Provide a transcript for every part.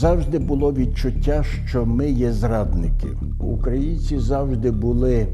Завжди було відчуття, що ми є зрадники. Українці завжди були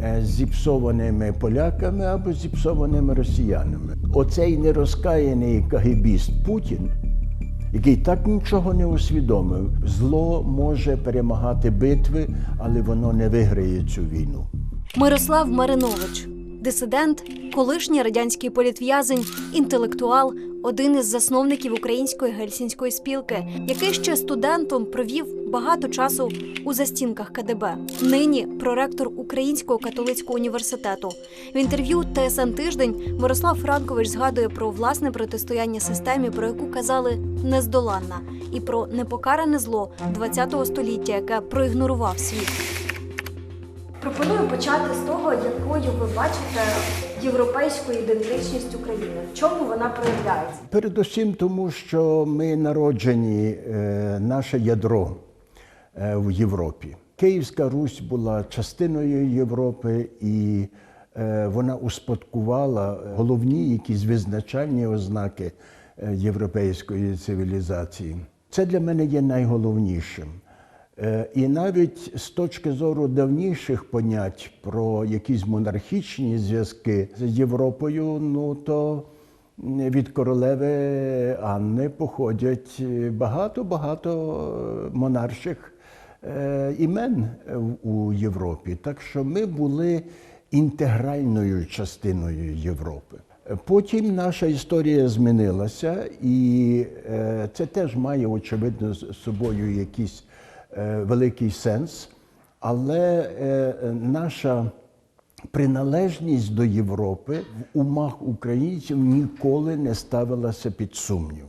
е, зіпсованими поляками або зіпсованими росіянами. Оцей нерозкаяний кагибіст Путін, який так нічого не усвідомив, зло може перемагати битви, але воно не виграє цю війну. Мирослав Маринович, дисидент, колишній радянський політв'язень, інтелектуал, один із засновників української гельсінської спілки, який ще студентом провів багато часу у застінках КДБ. Нині проректор Українського католицького університету. В інтерв'ю ТСН Тиждень Мирослав Франкович згадує про власне протистояння системі, про яку казали нездоланна, і про непокаране зло ХХ століття, яке проігнорував світ. Пропоную почати з того, якою ви бачите європейську ідентичність України. В чому вона проявляється? Передусім тому, що ми народжені, е, наше ядро е, в Європі. Київська Русь була частиною Європи, і е, вона успадкувала головні якісь визначальні ознаки європейської цивілізації. Це для мене є найголовнішим. Е, І навіть з точки зору давніших понять про якісь монархічні зв'язки з Європою, ну то від королеви Анни походять багато-багато монарших е, імен у Європі. Так що ми були інтегральною частиною Європи. Потім наша історія змінилася, і е, це теж має очевидно з собою якийсь е, великий сенс. Але е, наша приналежність до Європи в умах українців ніколи не ставилася під сумнів.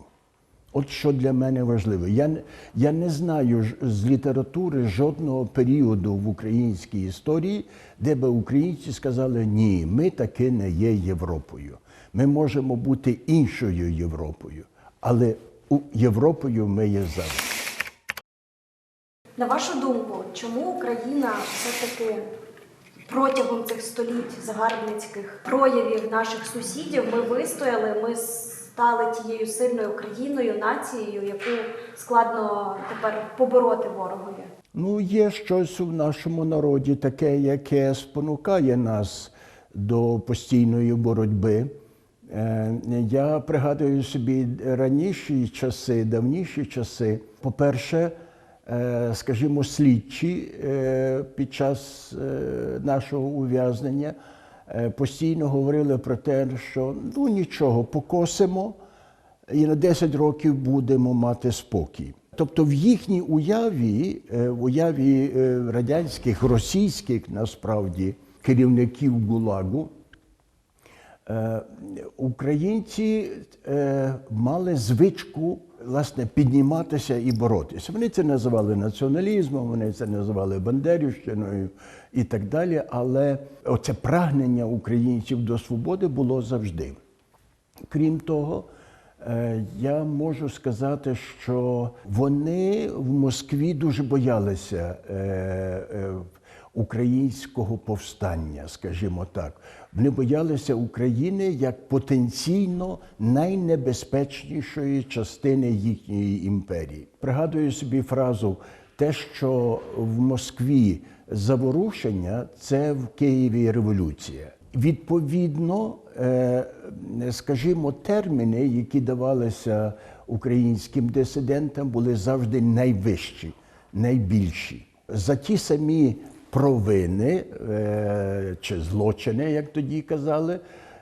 От що для мене важливо. Я, я не знаю з літератури жодного періоду в українській історії, де би українці сказали, ні, ми таки не є Європою. Ми можемо бути іншою Європою, але Європою ми є завжди. На вашу думку, чому Україна все-таки протягом цих століть загарбницьких проявів наших сусідів ми вистояли, ми стали тією сильною країною, нацією, яку складно тепер побороти ворогові? Ну, є щось у нашому народі таке, яке спонукає нас до постійної боротьби. Е, Я пригадую собі раніші часи, давніші часи. По-перше, скажімо, слідчі е, під час е, нашого ув'язнення е, постійно говорили про те, що ну нічого, покосимо і на 10 років будемо мати спокій. Тобто в їхній уяві, е, в уяві е, радянських, російських насправді керівників ГУЛАГу, е, українці е, мали звичку власне підніматися і боротися. Вони це називали націоналізмом, вони це називали Бандерівщиною і так далі. Але оце прагнення українців до свободи було завжди. Крім того, е, я можу сказати, що вони в Москві дуже боялися е, е, українського повстання, скажімо так. Вони боялися України як потенційно найнебезпечнішої частини їхньої імперії. Пригадую собі фразу те, що в Москві заворушення, це в Києві революція. Відповідно, е, скажімо, терміни, які давалися українським дисидентам, були завжди найвищі, найбільші. За ті самі провини е, чи злочини, як тоді казали,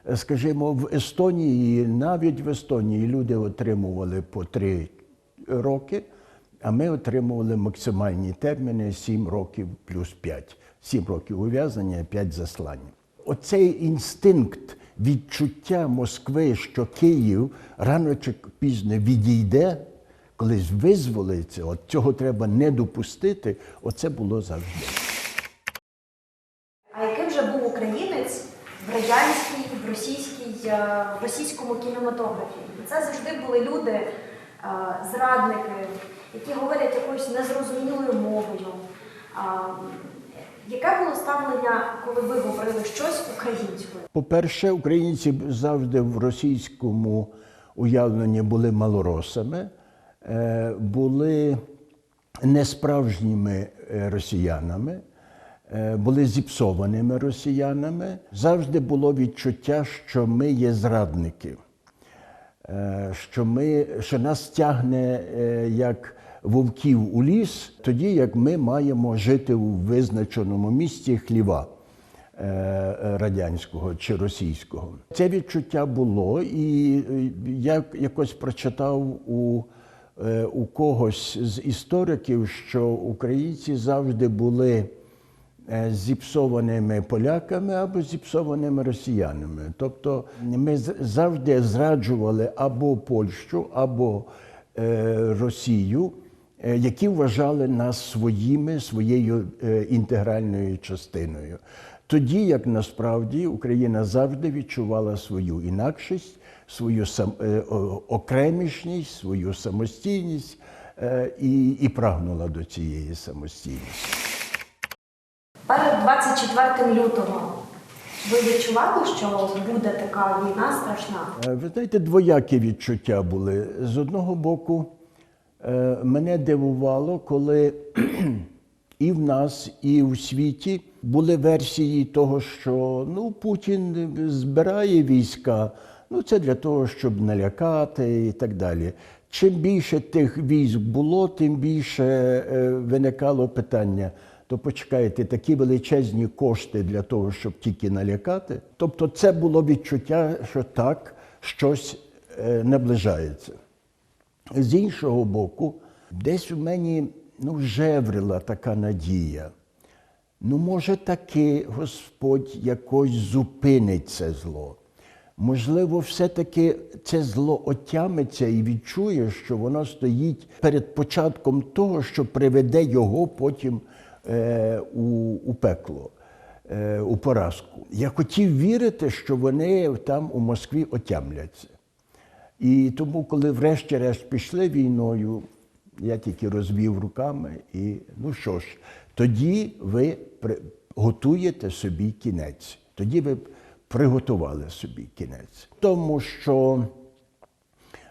е, скажімо, в Естонії, навіть в Естонії люди отримували по три роки, а ми отримували максимальні терміни 7 років плюс 5. 7 років ув'язнення, 5 заслань. Оцей інстинкт відчуття Москви, що Київ рано чи пізно відійде, колись визволиться, от цього треба не допустити, оце було завжди. А яким же був українець в радянській, в російській, е, в російському кінематографі? Це завжди були люди, е, зрадники, які говорять якоюсь незрозумілою мовою. Яке було ставлення, коли ви говорили щось українською? По-перше, українці завжди в російському уявленні були малоросами. е, були несправжніми е, росіянами, е, були зіпсованими росіянами. Завжди було відчуття, що ми є зрадники, е, що, ми, що нас тягне е, як вовків у ліс, тоді як ми маємо жити у визначеному місці хліва е, радянського чи російського. Це відчуття було, і е, я якось прочитав у, е, у когось з істориків, що українці завжди були е, зіпсованими поляками або зіпсованими росіянами. Тобто ми завжди зраджували або Польщу, або е, Росію, е, які вважали нас своїми, своєю е, інтегральною частиною. Тоді, як насправді Україна завжди відчувала свою інакшість, свою сам, е, окремішність, свою самостійність е, і, і прагнула до цієї самостійності. Перед 24 лютого ви відчували, що буде така війна страшна? Е, Ви знаєте, двоякі відчуття були. З одного боку, е, мене дивувало, коли і в нас, і в світі були версії того, що ну, Путін збирає війська, ну це для того, щоб налякати і так далі. Чим більше тих військ було, тим більше е, виникало питання. То почекайте, такі величезні кошти для того, щоб тільки налякати. Тобто, це було відчуття, що так, щось е, наближається. З іншого боку, десь у мені ну, жеврила така надія. Ну, може, таки Господь якось зупинить це зло. Можливо, все-таки це зло отямиться і відчує, що воно стоїть перед початком того, що приведе його потім у, у пекло, е, у поразку. Я хотів вірити, що вони там у Москві отямляться. І тому, коли врешті-решт пішли війною, я тільки розвів руками і ну що ж, тоді ви готуєте собі кінець. Тоді ви приготували собі кінець. Тому що е,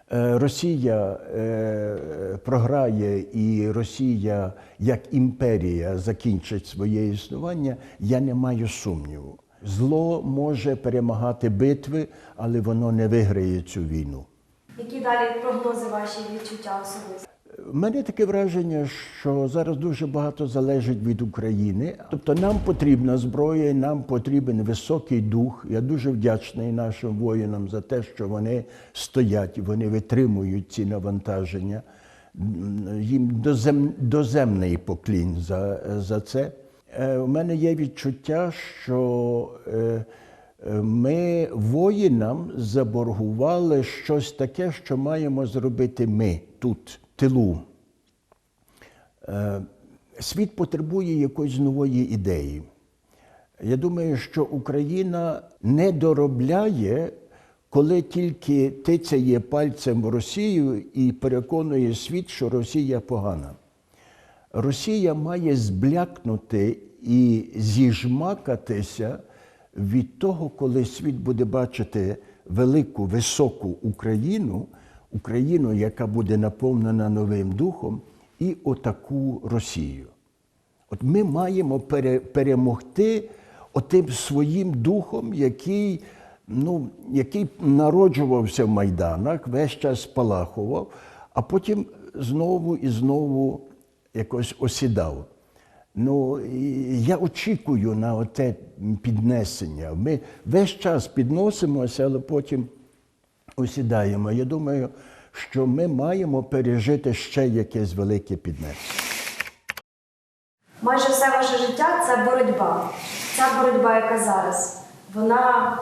Росія е, програє і Росія як імперія закінчить своє існування, я не маю сумніву. Зло може перемагати битви, але воно не виграє цю війну. Які далі прогнози ваші відчуття особисто? У мене таке враження, що зараз дуже багато залежить від України. Тобто нам потрібна зброя, нам потрібен високий дух. Я дуже вдячний нашим воїнам за те, що вони стоять, вони витримують ці навантаження. Їм дозем, доземний поклін за, за це. Е, У мене є відчуття, що е, ми воїнам заборгували щось таке, що маємо зробити ми тут, тилу. Е, Світ потребує якоїсь нової ідеї. Я думаю, що Україна не доробляє, коли тільки тицяє пальцем Росію і переконує світ, що Росія погана. Росія має зблякнути і зіжмакатися від того, коли світ буде бачити велику, високу Україну, Україну, яка буде наповнена новим духом, і отаку Росію. От ми маємо пере, перемогти отим своїм духом, який, ну, який народжувався в Майданах, весь час спалахував, а потім знову і знову якось осідав. Ну, я очікую на те піднесення. Ми весь час підносимося, але потім осідаємо. Я думаю, що ми маємо пережити ще якесь велике піднесення. Майже все ваше життя це боротьба. Ця боротьба, яка зараз, вона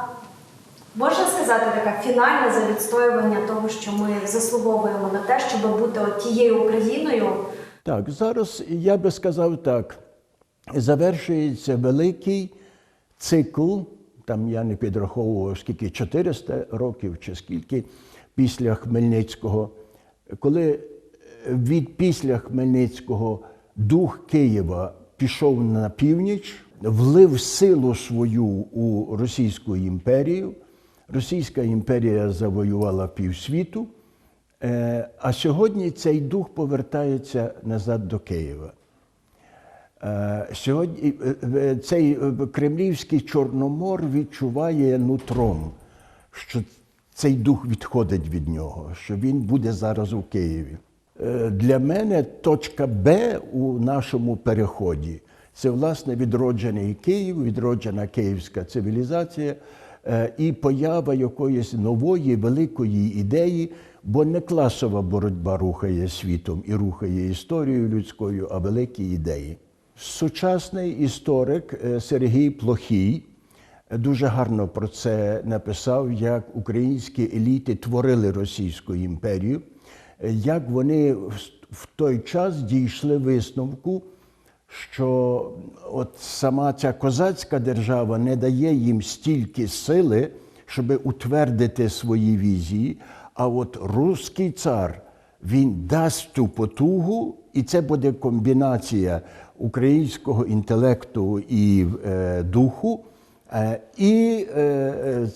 можна сказати така фінальна за відстоювання того, що ми заслуговуємо на те, щоб бути тією Україною. Так, зараз я би сказав так: завершується великий цикл, там я не підраховував скільки 400 років чи скільки після Хмельницького, коли від після Хмельницького дух Києва пішов на північ, влив силу свою у Російську імперію. Російська імперія завоювала півсвіту. Е, А сьогодні цей дух повертається назад до Києва. Е, Сьогодні е, е, цей кремлівський чорномор відчуває нутром, що цей дух відходить від нього, що він буде зараз у Києві. Для мене точка Б у нашому переході це власне відроджений Київ, відроджена київська цивілізація і поява якоїсь нової великої ідеї, бо не класова боротьба рухає світом і рухає історією людською, а великі ідеї. Сучасний історик е, Сергій Плохій дуже гарно про це написав, як українські еліти творили Російську імперію, е, як вони в- той час дійшли висновку, що от сама ця козацька держава не дає їм стільки сили, щоб утвердити свої візії. А от руський цар він дасть ту потугу, і це буде комбінація українського інтелекту і е, духу. Е, І е,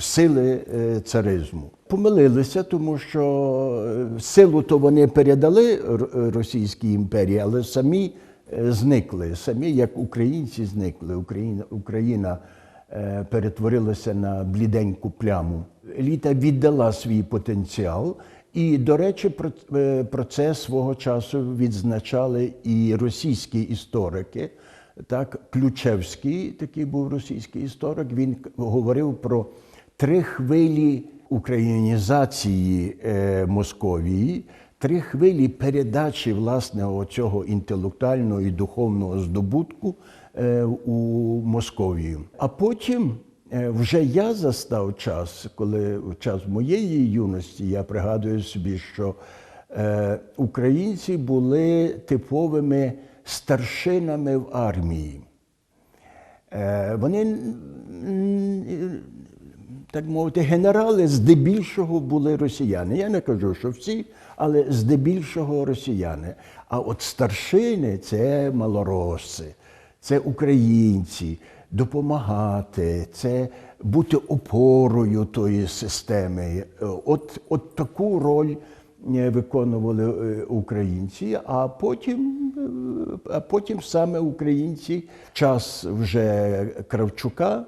сили царизму помилилися, тому що силу то вони передали Російській імперії, але самі зникли, самі як українці зникли. Україна, Україна перетворилася на бліденьку пляму. Еліта віддала свій потенціал. І, до речі, про, е, про це свого часу відзначали і російські історики. Так, Ключевський, такий був російський історик, він говорив про три хвилі українізації е, Московії, три хвилі передачі власне оцього інтелектуального і духовного здобутку е, у Московію. А потім вже я застав час, коли в час моєї юності я пригадую собі, що е, українці були типовими старшинами в армії. Е, Вони, так мовити, генерали здебільшого були росіяни. Я не кажу, що всі, але здебільшого росіяни. А от старшини це малоросси, це українці, допомагати, це бути опорою тої системи. Е, От, от таку роль е, виконували е, українці, а потім, а потім саме українці, час вже Кравчука,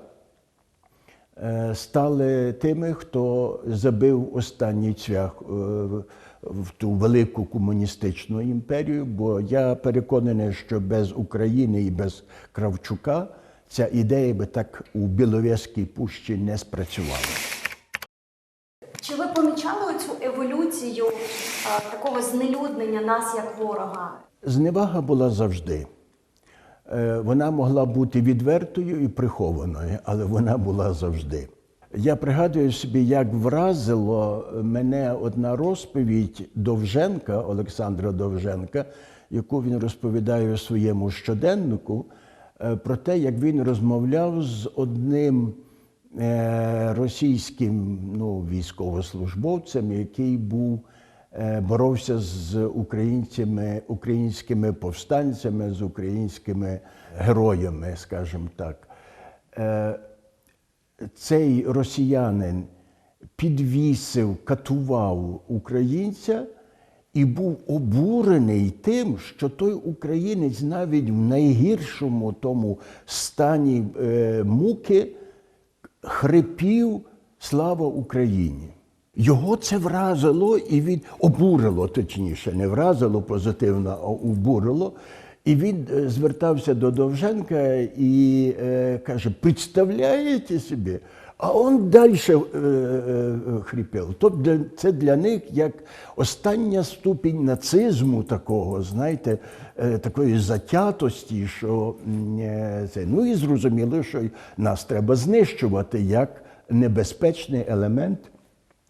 стали тими, хто забив останній цвях в ту велику комуністичну імперію. Бо я переконаний, що без України і без Кравчука ця ідея би так у Біловезькій пущі не спрацювала. Чи ви помічали цю еволюцію а, такого знелюднення нас як ворога? Зневага була завжди. Е, Вона могла бути відвертою і прихованою, але вона була завжди. Я пригадую собі, як вразило мене одна розповідь Довженка, Олександра Довженка, яку він розповідає у своєму щоденнику, про те, як він розмовляв з одним е, російським ну, військовослужбовцем, який був е, боровся з українцями, українськими повстанцями, з українськими героями, скажімо так. Е, Цей росіянин підвісив, катував українця і був обурений тим, що той українець навіть в найгіршому тому стані е, муки хрипів Слава Україні. Його це вразило і він обурило, точніше, не вразило позитивно, а обурило. І він е, звертався до Довженка і е, каже: представляєте собі? А он далі е. Тобто для- це для них як остання ступінь нацизму такого, знаєте, е, такої затятості, що е, це. Ну і зрозуміло, що нас треба знищувати як небезпечний елемент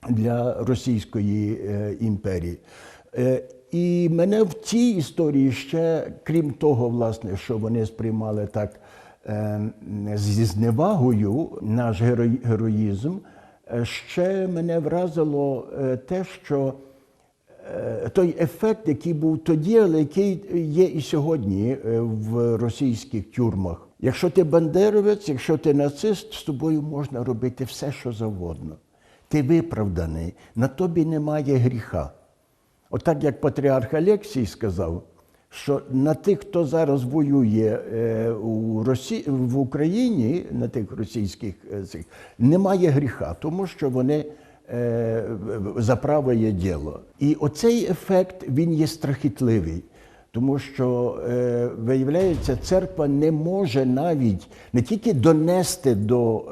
для Російської е, імперії. Е, і мене в цій історії ще, крім того, власне, що вони сприймали так зі зневагою наш героїзм, е, ще мене вразило е, те, що е, той ефект, який був тоді, але який є і сьогодні в російських тюрмах. Якщо ти бандеровець, якщо ти нацист, з тобою можна робити все, що завгодно. ти виправданий, на тобі немає гріха. Отак як патріарх Алексій сказав, що на тих, хто зараз воює е, у Росі... в Україні, на тих російських е, цих, немає гріха, тому що вони е, за праве діло. І оцей ефект він є страхітливий. Тому що, виявляється, церква не може навіть не тільки донести до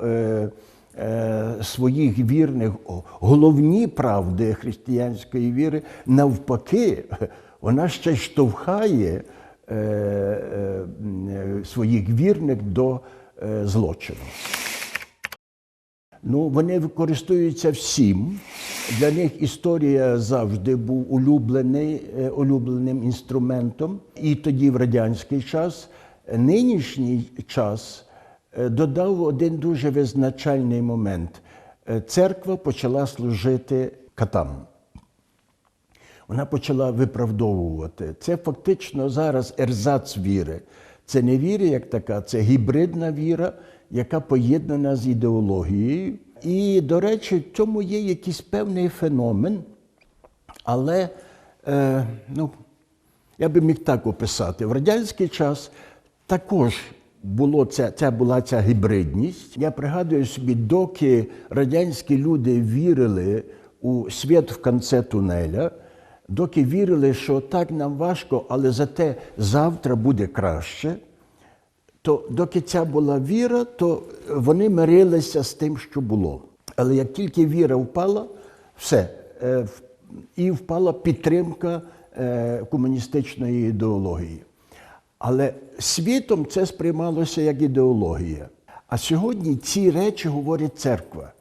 своїх вірних головні правди християнської віри, навпаки, вона ще й штовхає е, е, своїх вірних до е, злочину. Ну, вони користуються всім. Для них історія завжди був улюблений, е, улюбленим інструментом. І тоді, в радянський час, нинішній час е, додав один дуже визначальний момент. Е, Церква почала служити катам. Вона почала виправдовувати. Це фактично зараз ерзац віри. Це не віра як така, це гібридна віра, яка поєднана з ідеологією. І, до речі, в цьому є якийсь певний феномен, але е, ну, я би міг так описати. В радянський час також було ця, ця була ця гібридність. Я пригадую собі, доки радянські люди вірили у світ в кінці тунеля, доки вірили, що так нам важко, але зате завтра буде краще, то доки ця була віра, то вони мирилися з тим, що було. Але як тільки віра впала, все. е, І впала підтримка е, комуністичної ідеології. Але світом це сприймалося як ідеологія. А сьогодні ці речі говорить церква.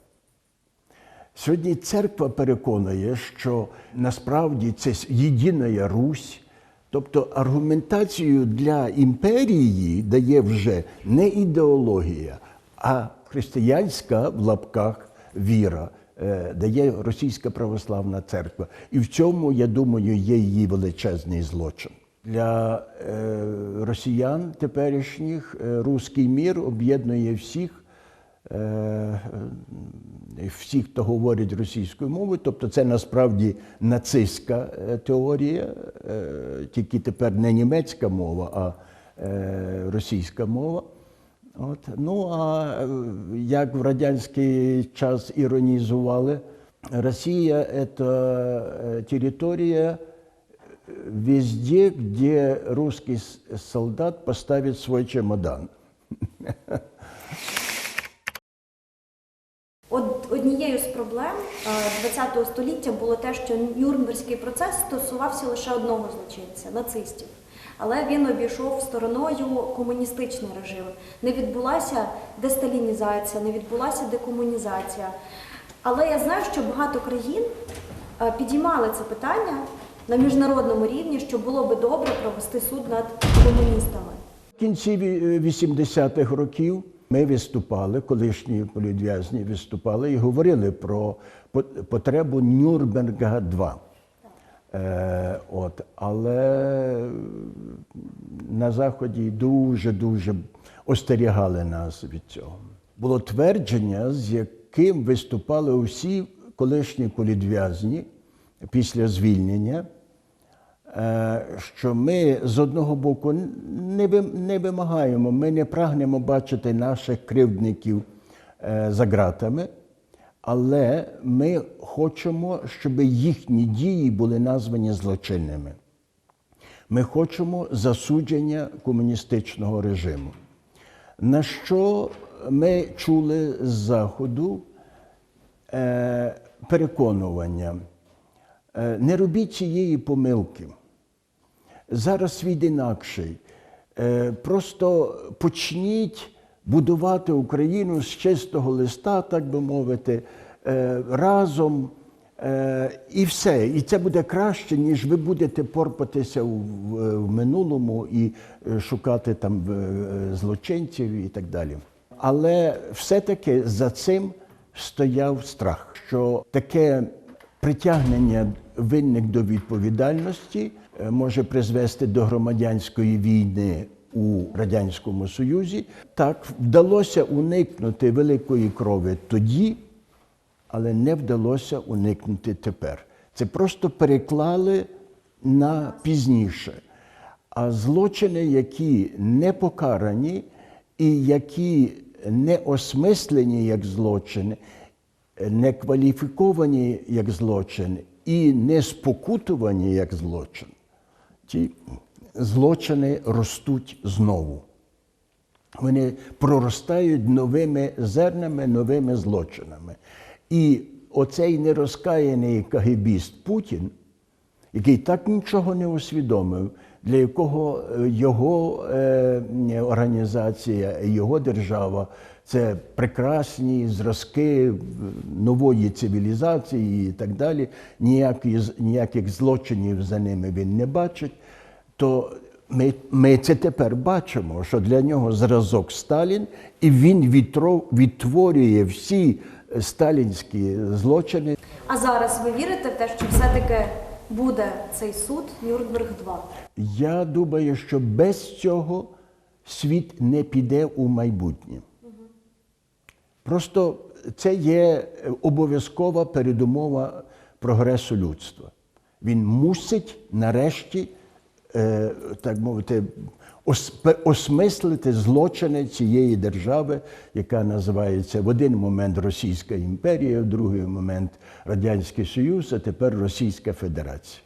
Сьогодні церква переконує, що насправді це єдина Русь. Тобто аргументацію для імперії дає вже не ідеологія, а християнська в лапках віра е, дає Російська православна церква. І в цьому, я думаю, є її величезний злочин. Для е, росіян теперішніх е, руський мір об'єднує всіх всі, хто говорить російською мовою, тобто це насправді нацистська е, теорія, е, тільки тепер не німецька мова, а е, російська мова. От. Ну а е, як в радянський час іронізували, Росія це е, територія везде, где русский солдат поставит свой чемодан. проблем ХХ століття було те, що Нюрнберзький процес стосувався лише одного злочинця нацистів. Але він обійшов стороною комуністичний режим. Не відбулася десталінізація, не відбулася декомунізація. Але я знаю, що багато країн е, підіймали це питання на міжнародному рівні, що було би добре провести суд над комуністами. В кінці 80-х років ми виступали, колишні політв'язні виступали і говорили про по- потребу Нюрнберга 2. Е, от, але на Заході дуже-дуже остерігали нас від цього. Було твердження, з яким виступали усі колишні політв'язні після звільнення. Е, що ми з одного боку не, вимагаємо, ми не прагнемо бачити наших кривдників е, за ґратами, але ми хочемо, щоб їхні дії були названі злочинними. Ми хочемо засудження комуністичного режиму. На що ми чули з Заходу е, переконування. Не робіть цієї помилки. Зараз світ інакший. Е, Просто почніть будувати Україну з чистого листа, так би мовити, е, разом. Е, І все. І це буде краще, ніж ви будете порпатися в, минулому і шукати там злочинців і так далі. Але все-таки за цим стояв страх, що таке притягнення винних до відповідальності може призвести до громадянської війни у Радянському Союзі. Так вдалося уникнути великої крови тоді, але не вдалося уникнути тепер. Це просто переклали на пізніше. А злочини, які не покарані і які не осмислені як злочини, не кваліфіковані як злочин і не спокутувані як злочин, ті злочини ростуть знову. Вони проростають новими зернами, новими злочинами. І оцей нерозкаяний кагебіст Путін, який так нічого не усвідомив, для якого е, його е, організація, його держава це прекрасні зразки нової цивілізації і так далі. Ніяких, ніяких злочинів за ними він не бачить. То ми, ми це тепер бачимо, що для нього зразок Сталін, і він відтро- відтворює всі е, сталінські злочини. А зараз ви вірите в те, що все-таки буде цей суд Нюрнберг 2 Я думаю, що без цього світ не піде у майбутнє. Просто це є обов'язкова передумова прогресу людства. Він мусить нарешті, е, так мовити, осмислити злочини цієї держави, яка називається в один момент Російська імперія, в другий момент Радянський Союз, а тепер Російська Федерація.